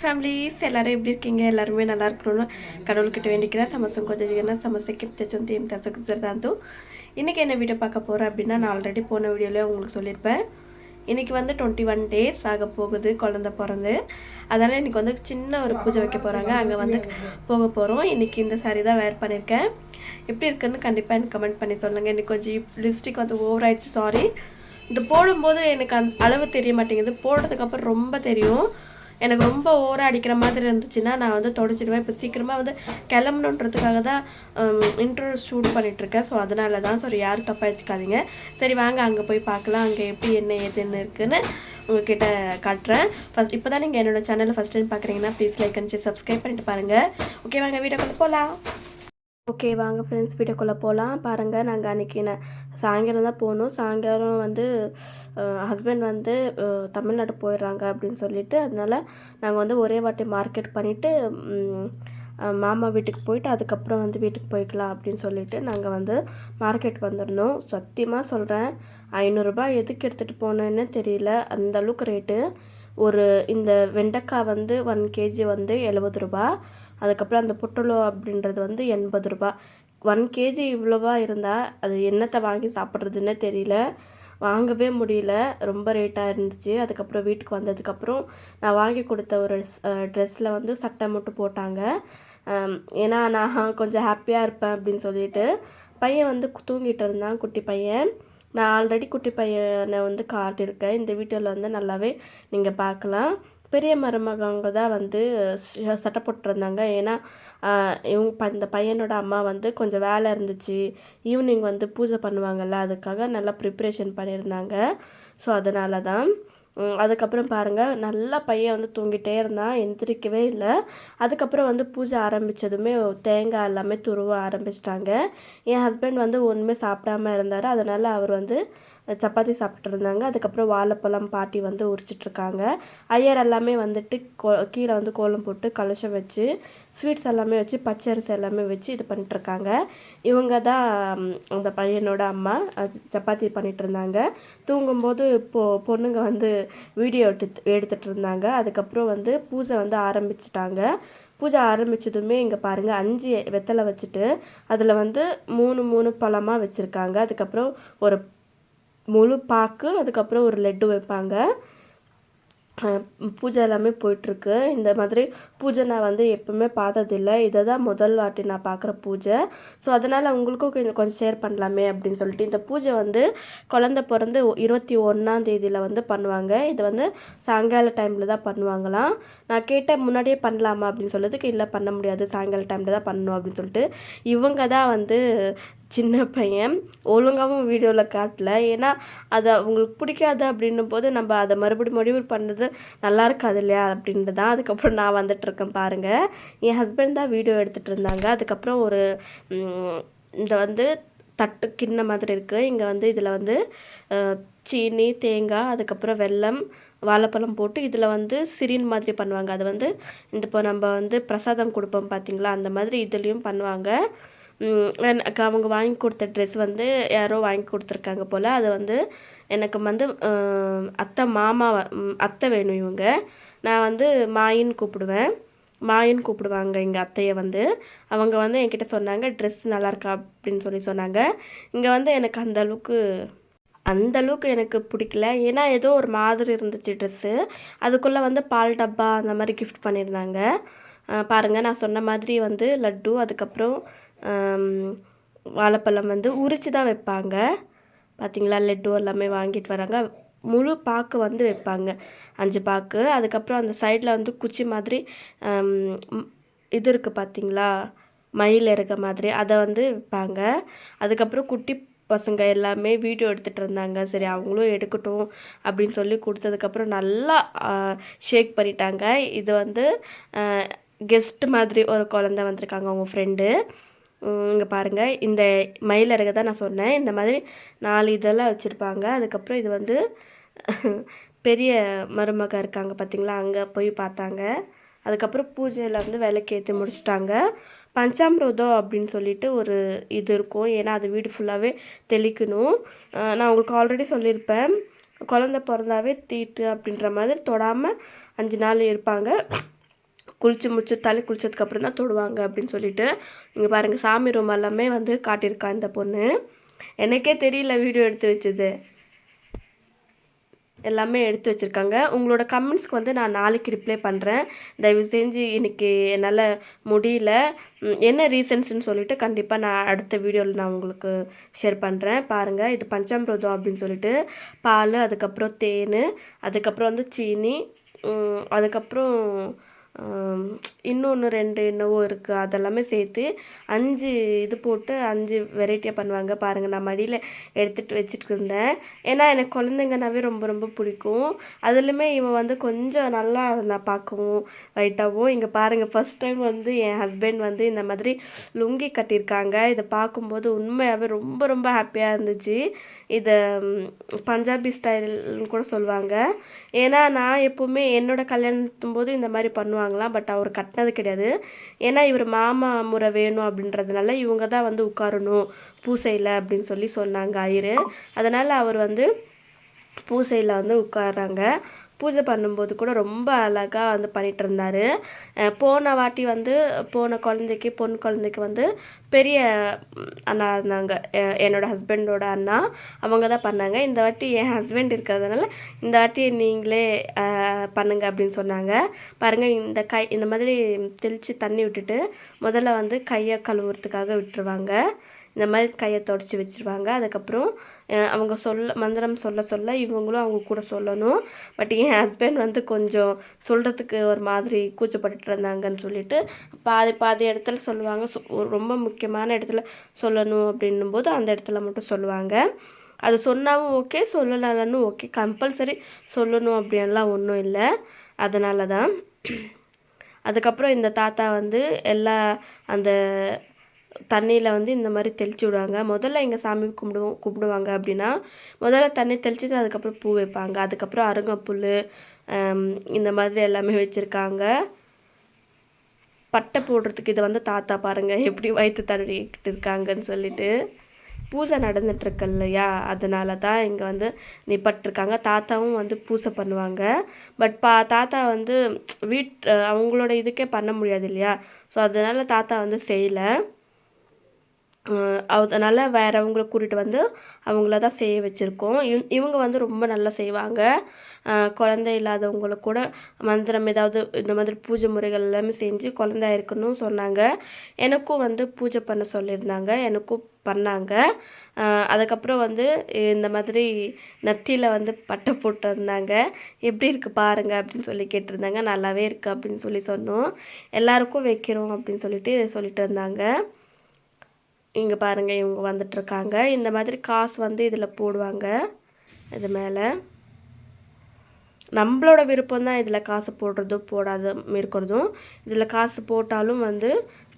Families எல்லோரும் எப்படி இருக்கீங்க? எல்லாருமே நல்லா இருக்கணும்னு கடவுள்கிட்ட வேண்டிக்கிறேன். சமசம் கொஞ்சம் சமசைக்கு தச்சும் தீம் தசகுசர்தாந்தும் இன்றைக்கி என்ன வீடியோ பார்க்க போகிறேன் அப்படின்னா நான் ஆல்ரெடி போன வீடியோவில் உங்களுக்கு சொல்லியிருப்பேன். இன்றைக்கி வந்து டுவெண்ட்டி ஒன் டேஸ் ஆக போகுது குழந்த பிறந்து. அதனால் இன்றைக்கி வந்து சின்ன ஒரு பூஜை வைக்க போகிறாங்க அங்கே வந்து போக போகிறோம் இன்றைக்கி இந்த சாரீ தான் வேர் பண்ணியிருக்கேன். எப்படி இருக்குன்னு கண்டிப்பாக எனக்கு கமெண்ட் பண்ணி சொல்லுங்கள் இன்றைக்கி கொஞ்சம் லிப்ஸ்டிக் வந்து ஓவர் ஆயிடுச்சு சாரி இது போடும்போது எனக்கு அந்த அளவு தெரிய மாட்டேங்குது. போடுறதுக்கப்புறம் ரொம்ப தெரியும். எனக்கு ரொம்ப ஓரம் அடிக்கிற மாதிரி இருந்துச்சுன்னா நான் வந்து தொடச்சிடுவேன். இப்போ சீக்கிரமாக வந்து கிளம்பணுன்றதுக்காக தான் இன்டர்வியூ ஷூட் பண்ணிகிட்ருக்கேன் ஸோ அதனால தான் சரி யாரும் தப்பாக எடுத்துக்காதீங்க. சரி வாங்க அங்கே போய் பார்க்கலாம். அங்கே எப்படி என்ன ஏதுன்னு இருக்குன்னு உங்ககிட்ட காட்டுறேன். ஃபஸ்ட் இப்போ தான் நீங்கள் என்னோடய சேனலை ஃபஸ்ட் டைம் பார்க்குறீங்கன்னா ப்ளீஸ் லைக் அண்ட் சப்ஸ்கிரைப் பண்ணிட்டு பாருங்கள் ஓகே வாங்க வீடியோ கொண்டு போகலாம் ஓகே வாங்க ஃப்ரெண்ட்ஸ் வீட்டுக்குள்ளே போகலாம் பாருங்கள் நாங்கள் அன்றைக்கி நான் சாயங்காலம் தான் போகணும். சாயங்காலம் வந்து ஹஸ்பண்ட் வந்து தமிழ்நாடு போயிடுறாங்க அப்படின்னு சொல்லிட்டு அதனால நாங்கள் வந்து ஒரே வாட்டி மார்க்கெட் பண்ணிவிட்டு மாமா வீட்டுக்கு போயிட்டு அதுக்கப்புறம் வந்து வீட்டுக்கு போய்க்கலாம் அப்படின்னு சொல்லிட்டு நாங்கள் வந்து மார்க்கெட் வந்திருந்தோம். சத்தியமாக சொல்கிறேன் ஐநூறுரூபா எதுக்கு எடுத்துகிட்டு போனேன்னு தெரியல. அந்த அளவுக்கு ரேட்டு ஒரு இந்த வெண்டைக்காய் வந்து ஒன் கேஜி வந்து எழுபது ரூபா. அதுக்கப்புறம் அந்த புட்டலோ அப்படின்றது வந்து எண்பது ரூபா. ஒன் கேஜி இவ்வளோவா இருந்தால் அது என்னத்தை வாங்கி சாப்பிட்றதுன்னே தெரியல. வாங்கவே முடியல. ரொம்ப ரேட்டாக இருந்துச்சு. அதுக்கப்புறம் வீட்டுக்கு வந்ததுக்கப்புறம் நான் வாங்கி கொடுத்த ஒரு ட்ரெஸ்ஸில் வந்து சட்டை மட்டும் போட்டாங்க. ஏன்னா நான் கொஞ்சம் ஹாப்பியாக இருப்பேன் அப்படின்னு சொல்லிட்டு பையன் வந்து தூங்கிட்டு இருந்தான் குட்டி பையன். நான் ஆல்ரெடி குட்டி பையனை வந்து காட்டியிருக்கேன். இந்த வீடியோவில் வந்து நல்லாவே நீங்கள் பார்க்கலாம். பெரிய மருமகவங்க தான் வந்து சட்டை போட்டுருந்தாங்க. ஏன்னா இவங்க இந்த பையனோட அம்மா வந்து கொஞ்சம் வேலை இருந்துச்சு. ஈவினிங் வந்து பூஜை பண்ணுவாங்கள்ல அதுக்காக நல்லா ப்ரிப்ரேஷன் பண்ணியிருந்தாங்க. ஸோ அதனால தான் அதுக்கப்புறம் பாருங்கள் நல்லா பையன் வந்து தூங்கிட்டே இருந்தான் எந்திரிக்கவே இல்லை. அதுக்கப்புறம் வந்து பூஜை ஆரம்பித்ததுமே தேங்காய் எல்லாமே துருவ ஆரம்பிச்சிட்டாங்க. என் ஹஸ்பண்ட் வந்து ஒன்றுமே சாப்பிடாம இருந்தார். அதனால் அவர் வந்து சப்பாத்தி சாப்பிட்டு இருந்தாங்க. அதுக்கப்புறம் வாழைப்பழம் பாட்டி வந்து உரிச்சிட்ருக்காங்க ஐயர் எல்லாமே வந்துட்டு கோ கீழே வந்து கோலம் போட்டு கலசம் வச்சு ஸ்வீட்ஸ் எல்லாமே வச்சு பச்சரிசி எல்லாமே வச்சு இது பண்ணிட்டுருக்காங்க இவங்க தான் அந்த பையனோட அம்மா அது சப்பாத்தி பண்ணிகிட்டு இருந்தாங்க. தூங்கும்போது பொ பொண்ணுங்க வந்து வீடியோ எடுத்து எடுத்துகிட்டு இருந்தாங்க அதுக்கப்புறம் வந்து பூஜை வந்து ஆரம்பிச்சிட்டாங்க. பூஜை ஆரம்பிச்சதுமே இங்கே பாருங்கள் அஞ்சு வெத்தலை வச்சுட்டு அதில் வந்து மூணு மூணு பழமாக வச்சுருக்காங்க. அதுக்கப்புறம் ஒரு முழு பாக்கு அதுக்கப்புறம் ஒரு லட்டு வைப்பாங்க. பூஜை எல்லாமே போயிட்டுருக்கு. இந்த மாதிரி பூஜை நான் வந்து எப்பவுமே பார்த்ததில்ல. இதை தான் முதல் வாட்டி நான் பார்க்குற பூஜை. ஸோ அதனால் உங்களுக்கும் கொஞ்சம் கொஞ்சம் ஷேர் பண்ணலாமே அப்படின்னு சொல்லிட்டு இந்த பூஜை வந்து குழந்த பிறந்து இருபத்தி ஒன்றாம் தேதியில் வந்து பண்ணுவாங்க. இது வந்து சாயங்கால டைமில் தான் பண்ணுவாங்களாம். நான் கேட்டேன் முன்னாடியே பண்ணலாமா அப்படின்னு சொல்லிட்டுக்கு இல்லை பண்ண முடியாது. சாயங்கால டைமில் தான் பண்ணணும் அப்படின்னு சொல்லிட்டு. இவங்க தான் வந்து சின்ன பையன் ஒழுங்காகவும் வீடியோவில் காட்டல. ஏன்னா அது அவங்களுக்கு பிடிக்காது அப்படின்னும் போது நம்ம அதை மறுபடியும் முடிவு பண்ணது நல்லா இருக்காது இல்லையா அப்படின்ட்டு தான் அதுக்கப்புறம் நான் வந்துட்டுருக்கேன் பாருங்கள் என் ஹஸ்பண்ட் தான் வீடியோ எடுத்துகிட்டு இருந்தாங்க. அதுக்கப்புறம் ஒரு இந்த வந்து தட்டு கிண்ண மாதிரி இருக்குது இங்கே வந்து இதில் வந்து சீனி தேங்காய் அதுக்கப்புறம் வெல்லம் வாழைப்பழம் போட்டு இதில் வந்து சிரின் மாதிரி பண்ணுவாங்க. அது வந்து இந்த இப்போ நம்ம வந்து பிரசாதம் கொடுப்போம் பார்த்தீங்களா அந்த மாதிரி இதுலேயும் பண்ணுவாங்க. அவங்க வாங்கி கொடுத்த ட்ரெஸ் வந்து யாரோ வாங்கி கொடுத்துருக்காங்க போல். அது வந்து எனக்கு வந்து அத்தை மாமா அத்தை வேணும் இவங்க. நான் வந்து மாயின்னு கூப்பிடுவேன். மாயின்னு கூப்பிடுவாங்க எங்கள் அத்தையை வந்து. அவங்க வந்து என்கிட்ட சொன்னாங்க ட்ரெஸ் நல்லாயிருக்கா? அப்படின்னு சொல்லி சொன்னாங்க. இங்கே வந்து எனக்கு அந்த அளவுக்கு அந்த அளவுக்கு எனக்கு பிடிக்கல. ஏன்னா ஏதோ ஒரு மாதிரி இருந்துச்சு ட்ரெஸ்ஸு அதுக்குள்ளே வந்து பால் டப்பா அந்த மாதிரி கிஃப்ட் பண்ணியிருந்தாங்க. பாருங்கள் நான் சொன்ன மாதிரி வந்து லட்டு அதுக்கப்புறம் வாழைப்பழம் வந்து உரித்து தான் வைப்பாங்க. பார்த்தீங்களா லட்டு எல்லாமே வாங்கிட்டு வராங்க. முழு பாக்கு வந்து வைப்பாங்க. அஞ்சு பாக்கு. அதுக்கப்புறம் அந்த சைடில் வந்து குச்சி மாதிரி இது இருக்குது பார்த்தீங்களா மயில் இருக்க மாதிரி அதை வந்து வைப்பாங்க. அதுக்கப்புறம் குட்டி பசங்க எல்லாமே வீடியோ எடுத்துகிட்டு இருந்தாங்க. சரி அவங்களும் எடுக்கட்டும் அப்படின்னு சொல்லி கொடுத்ததுக்கப்புறம் நல்லா ஷேக் பண்ணிட்டாங்க. இது வந்து கெஸ்ட் மாதிரி ஒரு குழந்த வந்திருக்காங்க அவங்க ஃப்ரெண்டு இங்கே பாருங்கள் இந்த மயில் இறகு தான் நான் சொன்னேன். இந்த மாதிரி நாலு இதெல்லாம் வச்சுருப்பாங்க. அதுக்கப்புறம் இது வந்து பெரிய மருமக இருக்காங்க பார்த்தீங்களா அங்கே போய் பார்த்தாங்க. அதுக்கப்புறம் பூஜையில் வந்து விளக்கேற்றி முடிச்சிட்டாங்க. பஞ்சாமிரதம் அப்படின்னு சொல்லிட்டு ஒரு இது இருக்கும். ஏன்னா அது வீடு ஃபுல்லாகவே தெளிக்கணும். நான் உங்களுக்கு ஆல்ரெடி சொல்லியிருப்பேன். குழந்த பிறந்தாவே தீட்டு அப்படின்ற மாதிரி தொடாமல் அஞ்சு நாள் இருப்பாங்க. குளிச்சு முடிச்சு தலை குளிச்சதுக்கப்புறம் தான் தொடுவாங்க அப்படின்னு சொல்லிட்டு இங்கே பாருங்கள் சாமி ரூம் எல்லாமே வந்து காட்டியிருக்கா இந்த பொண்ணு. எனக்கே தெரியல வீடியோ எடுத்து வச்சது. எல்லாமே எடுத்து வச்சுருக்காங்க. உங்களோட கமெண்ட்ஸ்க்கு வந்து நான் நாளைக்கு ரிப்ளை பண்ணுறேன் தயவு செஞ்சு இன்றைக்கி என்னால் முடியல. என்ன ரீசன்ஸ்னு சொல்லிட்டு கண்டிப்பாக நான் அடுத்த வீடியோவில் நான் உங்களுக்கு ஷேர் பண்ணுறேன் பாருங்கள் இது பஞ்சாமிரதம் அப்படின்னு சொல்லிட்டு பால் அதுக்கப்புறம் தேன் அதுக்கப்புறம் வந்து சீனி அதுக்கப்புறம் இன்னொன்று ரெண்டு என்னவோ இருக்குது அதெல்லாமே சேர்த்து அஞ்சு இது போட்டு அஞ்சு வெரைட்டியாக பண்ணுவாங்க. பாருங்கள் நான் மடியில் எடுத்துகிட்டு வச்சுட்டு இருந்தேன். ஏன்னா எனக்கு குழந்தைங்கனாவே ரொம்ப ரொம்ப பிடிக்கும். அதுலேயுமே இவன் வந்து கொஞ்சம் நல்லா நான் பார்க்கவும் வைட்டாவோ. இங்கே பாருங்கள் ஃபஸ்ட் டைம் வந்து என் ஹஸ்பண்ட் வந்து இந்த மாதிரி லுங்கி கட்டியிருக்காங்க. இதை பார்க்கும்போது உண்மையாகவே ரொம்ப ரொம்ப ஹாப்பியாக இருந்துச்சு. இதை பஞ்சாபி ஸ்டைல்னு கூட சொல்லுவாங்க ஏன்னா நான் எப்போவுமே என்னோடய கல்யாணத்தும் போது இந்த மாதிரி பண்ணுவாங்களாம் பட் அவர் கட்டினது கிடையாது. ஏன்னா இவர் மாமா முறை வேணும் அப்படின்றதுனால இவங்க தான் வந்து உட்காரணும் பூசையில் அப்படின்னு சொல்லி சொன்னாங்க ஐயரு அதனால் அவர் வந்து பூசையில் வந்து உட்காராங்க பூஜை பண்ணும்போது கூட ரொம்ப அழகாக வந்து பண்ணிட்டு இருந்தார் போன வாட்டி வந்து போன குழந்தைக்கு பொன் குழந்தைக்கு வந்து பெரிய அண்ணா இருந்தாங்க. அஹ் என்னோட ஹஸ்பண்டோட அண்ணா. அவங்க தான் பண்ணாங்க. இந்த வாட்டி என் ஹஸ்பண்ட் இருக்கிறதுனால இந்த வாட்டி நீங்களே பண்ணுங்க அப்படின்னு சொன்னாங்க. பாருங்கள் இந்த கை இந்த மாதிரி தெளித்து தண்ணி விட்டுட்டு முதல்ல வந்து கையை கழுவுறதுக்காக விட்டுருவாங்க. இந்த மாதிரி கையை தொடச்சி வச்சுருவாங்க. அதுக்கப்புறம் அவங்க சொல்ல மந்திரம் சொல்ல சொல்ல இவங்களும் அவங்க கூட சொல்லணும். பட் என் ஹஸ்பண்ட் வந்து கொஞ்சம் சொல்கிறதுக்கு ஒரு மாதிரி கூச்சப்பட்டுட்டு இருந்தாங்கன்னு சொல்லிட்டு பாதி பாதி இடத்துல சொல்லுவாங்க. ரொம்ப முக்கியமான இடத்துல சொல்லணும் அப்படின்னும் போது அந்த இடத்துல மட்டும் சொல்லுவாங்க. அது சொன்னாலும் ஓகே சொல்லலாம்னு ஓகே. கம்பல்சரி சொல்லணும் அப்படின்லாம் ஒன்றும் இல்லை. அதனால தான் அதுக்கப்புறம் இந்த தாத்தா வந்து எல்லா அந்த தண்ணியில் வந்து இந்த மாதிரி தெளிச்சு விடுவாங்க. முதல்ல எங்கள் சாமி கும்பிடுவோம் கும்பிடுவாங்க அப்படின்னா முதல்ல தண்ணி தெளிச்சுட்டு அதுக்கப்புறம் பூ வைப்பாங்க. அதுக்கப்புறம் அருங்கப்புல் இந்த மாதிரி எல்லாமே வச்சுருக்காங்க. பட்டை போடுறதுக்கு இதை வந்து தாத்தா பாருங்கள் எப்படி வயிற்று தடவிக்கிட்டு இருக்காங்கன்னு சொல்லிட்டு. பூஜை நடந்துட்டுருக்கு இல்லையா? அதனால தான் இங்கே வந்து நிப்பட்டிருக்காங்க. தாத்தாவும் வந்து பூஜை பண்ணுவாங்க. பட் பா தாத்தா வந்து வீட் அவங்களோட இதுக்கே பண்ண முடியாது இல்லையா? ஸோ அதனால தாத்தா வந்து செய்யலை. அதனால் வேறவங்களை கூட்டிகிட்டு வந்து அவங்கள தான் செய்ய வச்சுருக்கோம். இவ் இவங்க வந்து ரொம்ப நல்லா செய்வாங்க. குழந்தை இல்லாதவங்கள கூட மந்திரம் ஏதாவது இந்த மாதிரி பூஜை முறைகள் எல்லாமே செஞ்சு குழந்தை இருக்கணும்னு சொன்னாங்க. எனக்கும் வந்து பூஜை பண்ண சொல்லியிருந்தாங்க. எனக்கும் பண்ணாங்க. அதுக்கப்புறம் வந்து இந்த மாதிரி நத்தியில் வந்து பட்டை போட்டிருந்தாங்க. எப்படி இருக்குது பாருங்கள் அப்படின்னு சொல்லி கேட்டிருந்தாங்க. நல்லாவே இருக்குது அப்படின்னு சொல்லி சொன்னோம். எல்லாருக்கும் வைக்கிறோம் அப்படின்னு சொல்லிட்டு சொல்லிட்டு இருந்தாங்க. இங்கே பாருங்கள் இவங்க வந்துட்டுருக்காங்க இந்த மாதிரி காசு வந்து இதில் போடுவாங்க. இது மேலே. நம்மளோட விருப்பம் தான் இதில் காசு போடுறதும் போடாத இருக்கிறதும் இதில் காசு போட்டாலும் வந்து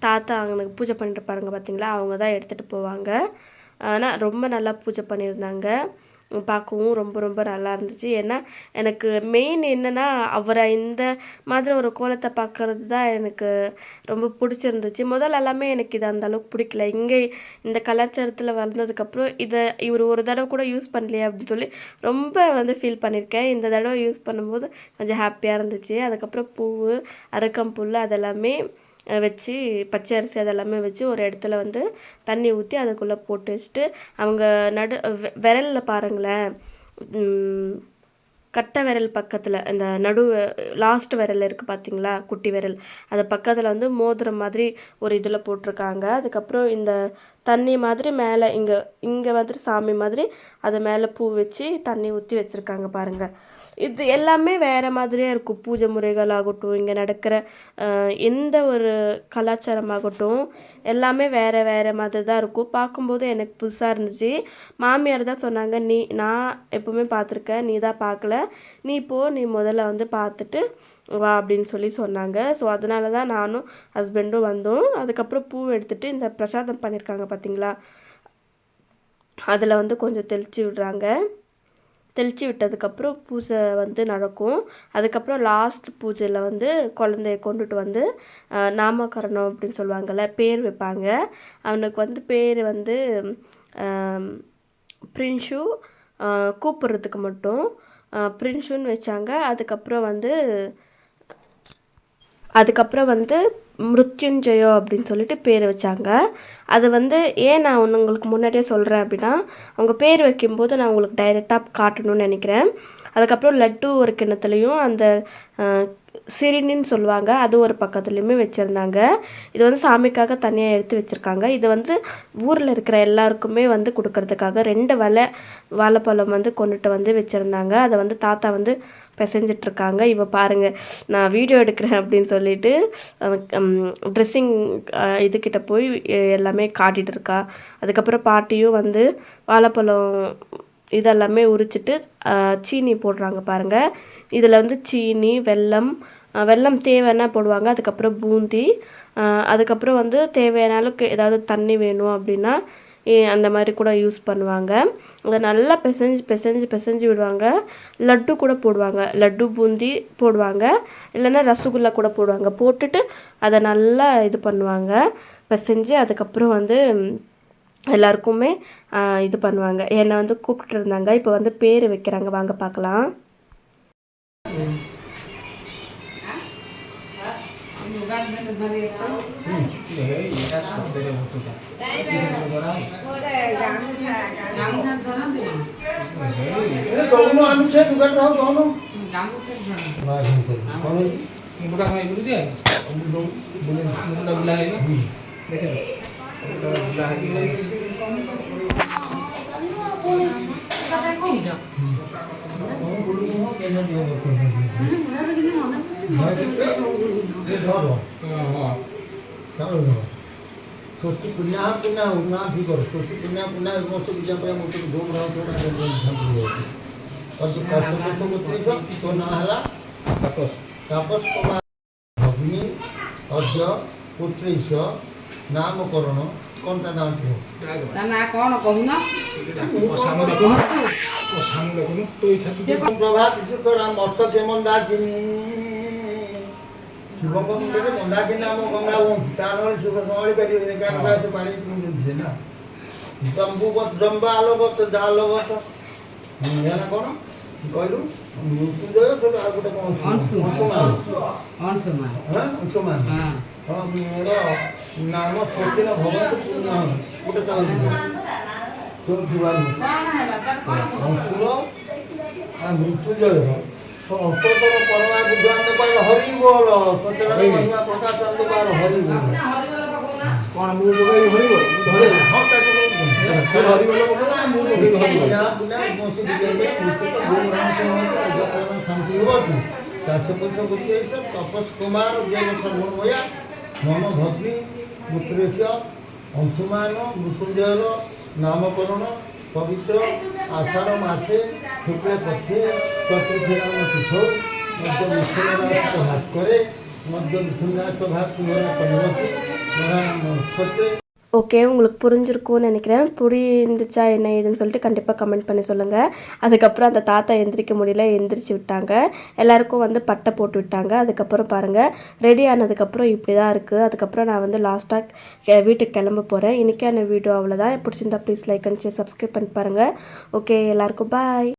தாத்தா அங்கே பூஜை பண்ணிட்டு பாருங்க பார்த்தீங்களா அவங்க தான் எடுத்துகிட்டு போவாங்க. ஆனால் ரொம்ப நல்லா பூஜை பண்ணியிருந்தாங்க. பார்க்கவும் ரொம்ப ரொம்ப நல்லா இருந்துச்சு. ஏன்னா எனக்கு மெயின் என்னென்னா அவரை இந்த மாதிரி ஒரு கோலத்தை பார்க்கறது தான் எனக்கு ரொம்ப பிடிச்சிருந்துச்சு. முதல்ல எல்லாமே எனக்கு இது அந்த அளவுக்கு பிடிக்கல. இங்கே இந்த கலாச்சாரத்தில் வளர்ந்ததுக்கப்புறம் இதை இவர் ஒரு தடவை கூட யூஸ் பண்ணலையே அப்படின்னு சொல்லி ரொம்ப வந்து ஃபீல் பண்ணியிருக்கேன். இந்த தடவை யூஸ் பண்ணும்போது கொஞ்சம் ஹாப்பியாக இருந்துச்சு. அதுக்கப்புறம் பூவு அரைக்கம்புல் அதெல்லாமே வச்சு பச்சை அரிசி அதெல்லாமே வச்சு ஒரு இடத்துல வந்து தண்ணி ஊற்றி அதுக்குள்ளே போட்டு வச்சுட்டு அவங்க நடு வெ- பாருங்களேன். கட்டை விரல் பக்கத்தில் இந்த நடு லாஸ்ட் விரல் இருக்குது பார்த்தீங்களா குட்டி விரல். அது பக்கத்தில் வந்து மோதிரம் மாதிரி ஒரு இதில் போட்டிருக்காங்க. அதுக்கப்புறம் இந்த தண்ணி மாதிரி மேலே இங்கே இங்கே மாதிரி சாமி மாதிரி அது மேலே பூ வச்சு தண்ணி ஊற்றி வச்சுருக்காங்க பாருங்கள் இது எல்லாமே வேறு மாதிரியே இருக்கும். பூஜை முறைகள் ஆகட்டும் இங்கே நடக்கிற எந்த ஒரு கலாச்சாரமாகட்டும் எல்லாமே வேறு வேறு மாதிரி தான் இருக்கும். பார்க்கும்போது எனக்கு புதுசாக இருந்துச்சு. மாமியார் தான் சொன்னாங்க நீ நான் எப்பவுமே பார்த்துருக்கேன். நீ தான் பார்க்கல. நீ போ நீ முதல்ல வந்து பார்த்துட்டு வா அப்படின்னு சொல்லி சொன்னாங்க. ஸோ அதனால தான் நானும் ஹஸ்பண்டும் வந்தோம். அதுக்கப்புறம் பூ எடுத்துகிட்டு இந்த பிரசாதம் பண்ணியிருக்காங்க பார்த்தீங்களா அதில் வந்து கொஞ்சம் தெளித்து விடுறாங்க. தெளித்து விட்டதுக்கப்புறம் பூஜை வந்து நடக்கும். அதுக்கப்புறம் லாஸ்ட் பூஜையில் வந்து குழந்தைய கொண்டுட்டு வந்து நாமகரணம் அப்படின்னு சொல்லுவாங்கள்ல பேர் வைப்பாங்க. அவனுக்கு வந்து பேர் வந்து பிரின்ஷு கூப்பிட்றதுக்கு மட்டும். பிரின்ஷுன்னு வச்சாங்க. அதுக்கப்புறம் வந்து அதுக்கப்புறம் வந்து மிருத்யுஞ்சயோ அப்படின்னு சொல்லிட்டு பேர் வச்சாங்க. அது வந்து ஏன் நான் ஒன்று உங்களுக்கு முன்னாடியே சொல்கிறேன் அப்படின்னா அவங்க பேர் வைக்கும்போது நான் உங்களுக்கு டைரெக்டாக காட்டணும்னு நினைக்கிறேன். அதுக்கப்புறம் லட்டு ஒரு கிண்ணத்துலேயும் அந்த சிறுனின்னு சொல்லுவாங்க அது ஒரு பக்கத்துலேயுமே வச்சுருந்தாங்க. இது வந்து சாமிக்காக தனியாக எடுத்து வச்சுருக்காங்க. இது வந்து ஊரில் இருக்கிற எல்லாருக்குமே வந்து கொடுக்கறதுக்காக ரெண்டு வலை வாழைப்பழம் வந்து கொண்டுட்டு வந்து வச்சுருந்தாங்க. அதை வந்து தாத்தா வந்து பிசைஞ்சிட்டு இருக்காங்க பாருங்கள் நான் வீடியோ எடுக்கிறேன் அப்படின்னு சொல்லிட்டு ட்ரெஸ்ஸிங் இதுக்கிட்ட போய் எல்லாமே காட்டிட்டு இருக்கா அதுக்கப்புறம் பாட்டியும் வந்து வாழைப்பழம் இதெல்லாமே உரிச்சிட்டு சீனி போடுறாங்க பாருங்க. இதில் வந்து சீனி வெல்லம் வெல்லம் தேவைன்னா போடுவாங்க. அதுக்கப்புறம் பூந்தி அதுக்கப்புறம் வந்து தேவையான அளவுக்கு ஏதாவது தண்ணி வேணும் அப்படின்னா அந்த மாதிரி கூட யூஸ் பண்ணுவாங்க. அதை நல்லா பிசைஞ்சு பிசைஞ்சு பிசைஞ்சு விடுவாங்க. லட்டு கூட போடுவாங்க. லட்டு பூந்தி போடுவாங்க. இல்லைன்னா ரசகுல்லா கூட போடுவாங்க. போட்டுட்டு அதை நல்லா இது பண்ணுவாங்க. பிசைஞ்சு அதுக்கப்புறம் வந்து எல்லாருக்குமே இது பண்ணுவாங்க. என்னை வந்து கூப்பிட்டு இருந்தாங்க. இப்போ வந்து பேர் வைக்கிறாங்க. வாங்க பார்க்கலாம். உம் দেহে এটা শব্দের হতে ধরো स्वस्ति पुनः पुनः उन्नाथ ही करो स्वस्ति पुनः पुनः मस्त विजय पर मस्त दो ग्रह दो ना जन्म धन हो और तो कष्ट तो को त्रिको तो ना हला तपस तपस को भग्नि अज्य पुत्रेश नामकरण কোনটা নাম কি না না কোন কহু না সামনে কহু সামনে কহু তো ইথা প্রভাত যুত রাম অষ্ট যেমন দা জিনি শুভঙ্গম থেকে মন্দাকে নাম গঙ্গা ওম তার হলে শুভঙ্গমে বেরিয়ে গেলে কেন গাছে পানি দিচ্ছে না। জম্বুবত জম্বা আলোবত দা আলোবত জানা কোন? কইলু? মৃত্যুদেব তো আর গোটে কোন অংশুমান। অংশুমান। হ্যাঁ অংশুমান। হ্যাঁ। হ্যাঁ মোর নাম সত্যিন ভগবত নাম গোটে চাউল তো জীবাণু অংশুর আর মৃত্যুদেব સંસ્કૃતનો પરવા ગુજરાતને પર હરિબોલ સત્યનારાયણ પ્રકાશ ચંદ પર હરિબોલ કોણ હું બોલાય હરિબોલ ધરે હક તાકે બોલ હરિબોલ બોલ હું બોલાય હરિબોલ ના ના મોસી બીજે પુસ્તક ગુમ રામ છે અજપન શાંતિ ஓகே உங்களுக்கு புரிஞ்சிருக்கும்னு நினைக்கிறேன். புரிந்துச்சா என்ன ஏதுன்னு சொல்லிட்டு கண்டிப்பாக கமெண்ட் பண்ணி சொல்லுங்கள் அதுக்கப்புறம் அந்த தாத்தா எந்திரிக்க முடியல எந்திரிச்சு விட்டாங்க. எல்லாருக்கும் வந்து பட்டை போட்டு விட்டாங்க. அதுக்கப்புறம் பாருங்கள் ரெடி ஆனதுக்கப்புறம் இப்படி தான் இருக்குது அதுக்கப்புறம் நான் வந்து லாஸ்ட்டாக வீட்டுக்கு கிளம்ப போகிறேன் இன்றைக்கான வீடியோ அவ்வளோதான் பிடிச்சிருந்தா ப்ளீஸ் லைக் அண்ட் சப்ஸ்கிரைப் பண்ணி பாருங்கள் ஓகே எல்லாருக்கும் பாய்